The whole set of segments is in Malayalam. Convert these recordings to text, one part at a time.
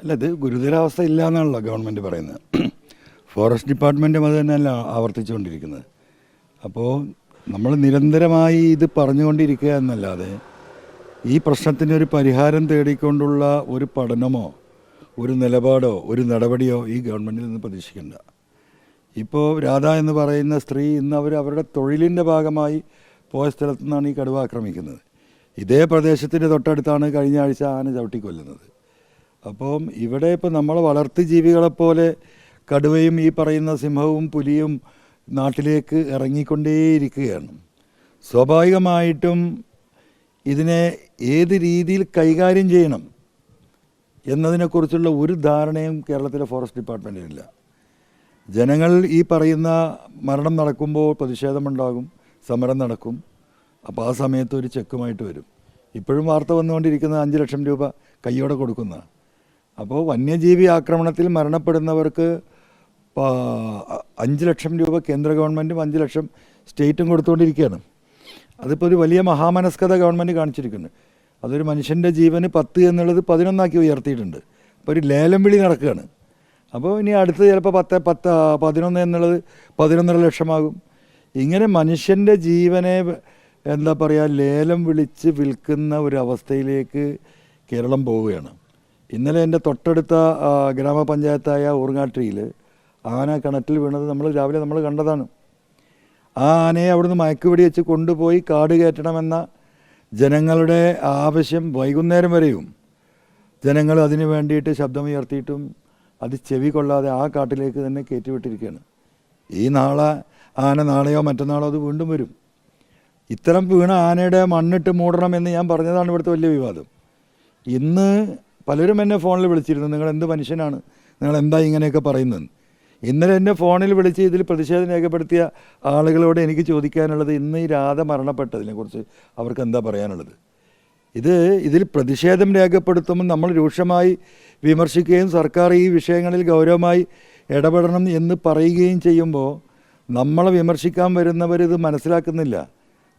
അല്ല ഇത് ഗുരുതരാവസ്ഥ ഇല്ല എന്നാണല്ലോ ഗവൺമെന്റ് പറയുന്നത്. ഫോറസ്റ്റ് ഡിപ്പാർട്ട്മെന്റും അത് തന്നെയല്ല ആവർത്തിച്ചുകൊണ്ടിരിക്കുന്നത്. അപ്പോൾ നമ്മൾ നിരന്തരമായി ഇത് പറഞ്ഞുകൊണ്ടിരിക്കുക എന്നല്ലാതെ ഈ പ്രശ്നത്തിന് ഒരു പരിഹാരം തേടിക്കൊണ്ടുള്ള ഒരു പഠനമോ ഒരു നിലപാടോ ഒരു നടപടിയോ ഈ ഗവൺമെന്റിൽ നിന്ന് പ്രതീക്ഷിക്കേണ്ട. ഇപ്പോൾ രാധ എന്ന് പറയുന്ന സ്ത്രീ ഇന്ന് അവർ അവരുടെ തൊഴിലിന്റെ ഭാഗമായി പോയ സ്ഥലത്തു നിന്നാണ് ഈ കടുവ ആക്രമിക്കുന്നത്. ഇതേ പ്രദേശത്തിന്റെ തൊട്ടടുത്താണ് കഴിഞ്ഞ ആഴ്ച ആന ചവിട്ടിക്കൊല്ലുന്നത് അപ്പം ഇവിടെ ഇപ്പോൾ നമ്മൾ വളർത്തു ജീവികളെപ്പോലെ കടുവയും ഈ പറയുന്ന സിംഹവും പുലിയും നാട്ടിലേക്ക് ഇറങ്ങിക്കൊണ്ടേയിരിക്കുകയാണ്. സ്വാഭാവികമായിട്ടും ഇതിനെ ഏത് രീതിയിൽ കൈകാര്യം ചെയ്യണം എന്നതിനെക്കുറിച്ചുള്ള ഒരു ധാരണയും കേരളത്തിലെ ഫോറസ്റ്റ് ഡിപ്പാർട്ട്മെന്റിനില്ല ജനങ്ങൾ ഈ പറയുന്ന മരണം നടക്കുമ്പോൾ പ്രതിഷേധമുണ്ടാകും സമരം നടക്കും. അപ്പോൾ ആ സമയത്ത് ഒരു ചെക്കുമായിട്ട് വരും. ഇപ്പോഴും വാർത്ത വന്നുകൊണ്ടിരിക്കുന്ന അഞ്ച് ലക്ഷം രൂപ കയ്യോടെ കൊടുക്കുന്ന അപ്പോൾ വന്യജീവി ആക്രമണത്തിൽ മരണപ്പെടുന്നവർക്ക് അഞ്ച് ലക്ഷം രൂപ കേന്ദ്ര ഗവൺമെന്റും അഞ്ച് ലക്ഷം സ്റ്റേറ്റും കൊടുത്തുകൊണ്ടിരിക്കുകയാണ്. അതിപ്പോൾ ഒരു വലിയ മഹാമനസ്കത ഗവൺമെന്റ് കാണിച്ചിരിക്കുന്നു. അതൊരു മനുഷ്യന്റെ ജീവന് പത്ത് എന്നുള്ളത് പതിനൊന്നാക്കി ഉയർത്തിയിട്ടുണ്ട്. അപ്പോൾ ഒരു ലേലം വിളി നടക്കുകയാണ്. അപ്പോൾ ഇനി അടുത്ത് ചിലപ്പോൾ പത്ത് പത്ത് പതിനൊന്ന് എന്നുള്ളത് പതിനൊന്നര ലക്ഷമാകും. ഇങ്ങനെ മനുഷ്യന്റെ ജീവനെ എന്താ പറയുക ലേലം വിളിച്ച് വിൽക്കുന്ന ഒരു അവസ്ഥയിലേക്ക് കേരളം പോവുകയാണ്. ഇന്നലെ എന്റെ തൊട്ടടുത്ത ഗ്രാമപഞ്ചായത്തായ ഊർങ്ങാട്ടിയിൽ ആന കിണറ്റിൽ വീണത് നമ്മൾ രാവിലെ നമ്മൾ കണ്ടതാണ്. ആ ആനയെ അവിടുന്ന് മയക്കുവെടി വെച്ച് കൊണ്ടുപോയി കാട് കയറ്റണമെന്ന ജനങ്ങളുടെ ആവശ്യം വൈകുന്നേരം വരെയും. ജനങ്ങൾ അതിനു വേണ്ടിയിട്ട് ശബ്ദമുയർത്തിയിട്ടും അത് ചെവി കൊള്ളാതെ ആ കാട്ടിലേക്ക് തന്നെ കയറ്റിവിട്ടിരിക്കുകയാണ്. ഈ നാളെ ആന നാളെയോ മറ്റന്നാളോ അത് വീണ്ടും വരും. ഇത്തരം വീണ ആനയുടെ മണ്ണിട്ട് മൂടണം എന്ന് ഞാൻ പറഞ്ഞതാണ് ഇവിടുത്തെ വലിയ വിവാദം. ഇന്ന് പലരും എന്നെ ഫോണിൽ വിളിച്ചിരുന്നു. നിങ്ങൾ എന്ത് മനുഷ്യനാണ്? നിങ്ങൾ എന്താ ഇങ്ങനെയൊക്കെ പറയുന്നത്? ഇന്നലെ എന്നെ ഫോണിൽ വിളിച്ച് ഇതിൽ പ്രതിഷേധം രേഖപ്പെടുത്തിയ ആളുകളോട് എനിക്ക് ചോദിക്കാനുള്ളത് ഇന്ന് ഈ രാധ മരണപ്പെട്ടതിനെക്കുറിച്ച് അവർക്ക് എന്താ പറയാനുള്ളത്? ഇത് ഇതിൽ പ്രതിഷേധം രേഖപ്പെടുത്തുമ്പോൾ നമ്മൾ രൂക്ഷമായി വിമർശിക്കുകയും സർക്കാർ ഈ വിഷയങ്ങളിൽ ഗൗരവമായി ഇടപെടണം എന്ന് പറയുകയും ചെയ്യുമ്പോൾ നമ്മളെ വിമർശിക്കാൻ വരുന്നവർ ഇത് മനസ്സിലാക്കുന്നില്ല.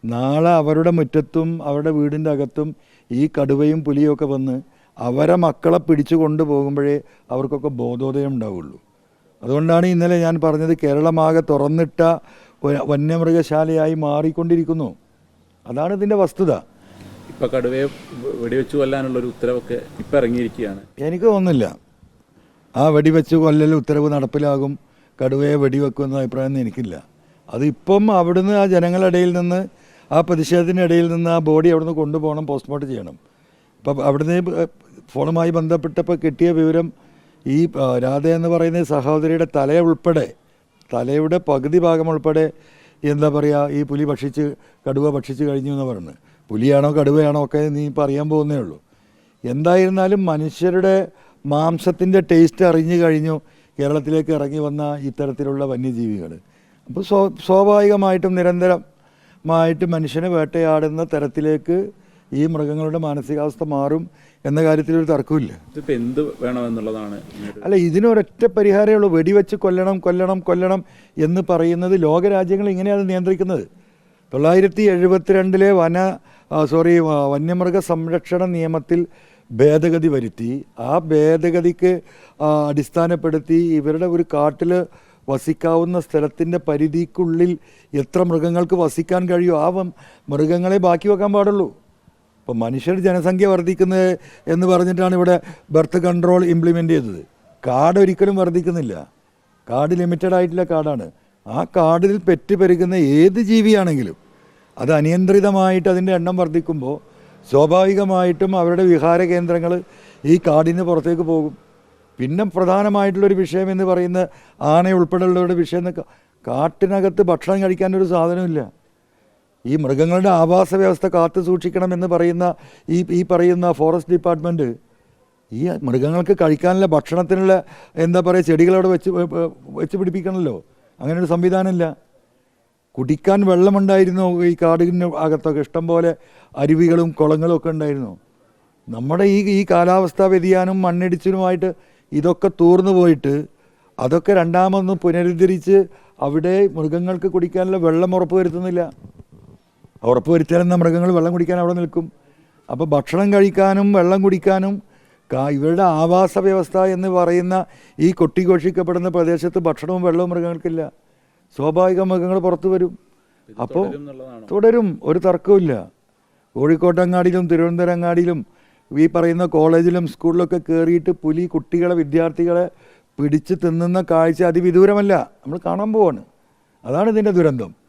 നാളെ അവരുടെ മുറ്റത്തും അവരുടെ വീടിന്റെ അകത്തും ഈ കടുവയും പുലിയൊക്കെ വന്ന് അവരെ മക്കളെ പിടിച്ചു കൊണ്ടുപോകുമ്പോഴേ അവർക്കൊക്കെ ബോധോദയം ഉണ്ടാവുള്ളൂ. അതുകൊണ്ടാണ് ഇന്നലെ ഞാൻ പറഞ്ഞത് കേരളമാകെ തുറന്നിട്ട വന്യമൃഗശാലയായി മാറിക്കൊണ്ടിരിക്കുന്നു. അതാണ് ഇതിന്റെ വസ്തുത. ഇപ്പം കടുവയെ വെടിവെച്ചു കൊല്ലാനുള്ള ഒരു ഉത്തരവൊക്കെ ഇപ്പം ഇറങ്ങിയിരിക്കുകയാണ്. എനിക്ക് തോന്നുന്നില്ല. ആ വെടിവെച്ച് കൊല്ലൽ ഉത്തരവ് നടപ്പിലാകും. കടുവയെ വെടിവെക്കുമെന്ന അഭിപ്രായം എനിക്കില്ല. അതിപ്പം അവിടുന്ന് ആ ജനങ്ങളിടയിൽ ഇടയിൽ നിന്ന് ആ പ്രതിഷേധത്തിന്റെ ഇടയിൽ നിന്ന് ആ ബോഡി അവിടുന്ന് കൊണ്ടുപോകണം പോസ്റ്റ്മോർട്ടം ചെയ്യണം. ഇപ്പം അവിടുന്ന് ഫോണുമായി ബന്ധപ്പെട്ടപ്പോൾ കിട്ടിയ വിവരം ഈ രാധ എന്ന് പറയുന്ന സഹോദരിയുടെ തല ഉൾപ്പെടെ തലയുടെ പകുതി ഭാഗം ഉൾപ്പെടെ എന്താ പറയുക ഈ പുലി ഭക്ഷിച്ച് കടുവ ഭക്ഷിച്ച് കഴിഞ്ഞു എന്ന് പറഞ്ഞു പുലിയാണോ കടുവയാണോ ഒക്കെ നീ ഇപ്പോൾ അറിയാൻ പോകുന്നേ ഉള്ളൂ. എന്തായിരുന്നാലും മനുഷ്യരുടെ മാംസത്തിന്റെ ടേസ്റ്റ് അറിഞ്ഞു കഴിഞ്ഞു കേരളത്തിലേക്ക് ഇറങ്ങി വന്ന ഇത്തരത്തിലുള്ള വന്യജീവികൾ. അപ്പോൾ സ്വ സ്വാഭാവികമായിട്ടും നിരന്തരമായിട്ട് മനുഷ്യനെ വേട്ടയാടുന്ന തരത്തിലേക്ക് ഈ മൃഗങ്ങളുടെ മാനസികാവസ്ഥ മാറും എന്ന കാര്യത്തിൽ ഒരു തർക്കമില്ല ഇതിപ്പോൾ എന്ത് വേണമെന്നുള്ളതാണ് അല്ല ഇതിനൊരൊറ്റ പരിഹാരമേ ഉള്ളൂ. വെടിവെച്ച് കൊല്ലണം കൊല്ലണം കൊല്ലണം എന്ന് പറയുന്നത് ലോകരാജ്യങ്ങൾ ഇങ്ങനെയാണ് നിയന്ത്രിക്കുന്നത്. തൊള്ളായിരത്തി എഴുപത്തിരണ്ടിലെ വന സോറി വന്യമൃഗ സംരക്ഷണ നിയമത്തിൽ ഭേദഗതി വരുത്തി. ആ ഭേദഗതിക്ക് അടിസ്ഥാനപ്പെടുത്തി ഇവരുടെ ഒരു കാട്ടിൽ വസിക്കാവുന്ന സ്ഥലത്തിന്റെ പരിധിക്കുള്ളിൽ എത്ര മൃഗങ്ങൾക്ക് വസിക്കാൻ കഴിയുമോ ആ മൃഗങ്ങളെ ബാക്കി വെക്കാൻ പാടുള്ളൂ. ഇപ്പോൾ മനുഷ്യർ ജനസംഖ്യ വർദ്ധിക്കുന്നത് എന്ന് പറഞ്ഞിട്ടാണ് ഇവിടെ ബർത്ത് കൺട്രോൾ ഇംപ്ലിമെന്റ് ചെയ്തത്. കാർഡ് ഒരിക്കലും വർദ്ധിക്കുന്നില്ല. കാർഡ് ലിമിറ്റഡ് ആയിട്ടുള്ള കാർഡാണ് ആ കാർഡിൽ പെറ്റ് പെരുകുന്ന ഏത് ജീവിയാണെങ്കിലും അത് അനിയന്ത്രിതമായിട്ട് അതിന്റെ എണ്ണം വർദ്ധിക്കുമ്പോൾ സ്വാഭാവികമായിട്ടും അവരുടെ വിഹാര കേന്ദ്രങ്ങൾ ഈ കാടിന് പുറത്തേക്ക് പോകും. പിന്നെ പ്രധാനമായിട്ടുള്ളൊരു വിഷയം എന്ന് പറയുന്ന ആന ഉൾപ്പെടെയുള്ളവരുടെ വിഷയം എന്ന് കാട്ടിനകത്ത് ഭക്ഷണം കഴിക്കാനൊരു സാധനമില്ല ഈ മൃഗങ്ങളുടെ ആവാസ വ്യവസ്ഥ കാത്തു സൂക്ഷിക്കണം എന്ന് പറയുന്ന ഈ ഈ പറയുന്ന ഫോറസ്റ്റ് ഡിപ്പാർട്ട്മെന്റ് ഈ മൃഗങ്ങൾക്ക് കഴിക്കാനുള്ള ഭക്ഷണത്തിനുള്ള എന്താ പറയുക ചെടികളവിടെ വെച്ച് വെച്ച് പിടിപ്പിക്കണമല്ലോ. അങ്ങനെയൊരു സംവിധാനമില്ല. കുടിക്കാൻ വെള്ളമുണ്ടായിരുന്നു ഈ കാടിന് അകത്തൊക്കെ. ഇഷ്ടംപോലെ അരുവികളും കുളങ്ങളും ഒക്കെ ഉണ്ടായിരുന്നു. നമ്മുടെ ഈ ഈ കാലാവസ്ഥാ വ്യതിയാനം മണ്ണിടിച്ചിലുമായിട്ട് ഇതൊക്കെ തൂർന്നു പോയിട്ട് അതൊക്കെ രണ്ടാമതൊന്ന് പുനരുദ്ധരിച്ച് അവിടെ മൃഗങ്ങൾക്ക് കുടിക്കാനുള്ള വെള്ളം ഉറപ്പ് വരുത്തുന്നില്ല ഉറപ്പ് വരുത്തിയാലെന്ന മൃഗങ്ങൾ വെള്ളം കുടിക്കാൻ അവിടെ നിൽക്കും. അപ്പോൾ ഭക്ഷണം കഴിക്കാനും വെള്ളം കുടിക്കാനും കാ- ഇവരുടെ ആവാസ വ്യവസ്ഥ എന്ന് പറയുന്ന ഈ കൊട്ടിഘോഷിക്കപ്പെടുന്ന പ്രദേശത്ത് ഭക്ഷണവും വെള്ളവും മൃഗങ്ങൾക്കില്ല. സ്വാഭാവിക മൃഗങ്ങൾ പുറത്തു വരും. അപ്പോൾ തുടരും ഒരു തർക്കവുമില്ല. കോഴിക്കോട്ടങ്ങാടിയിലും തിരുവനന്തപുരങ്ങാടിയിലും ഈ പറയുന്ന കോളേജിലും സ്കൂളിലൊക്കെ കയറിയിട്ട് പുലി കുട്ടികളെ വിദ്യാർത്ഥികളെ പിടിച്ച് തിന്നുന്ന കാഴ്ച അതിവിദൂരമല്ല. നമ്മൾ കാണാൻ പോവാണ്. അതാണ് ഇതിന്റെ ദുരന്തം.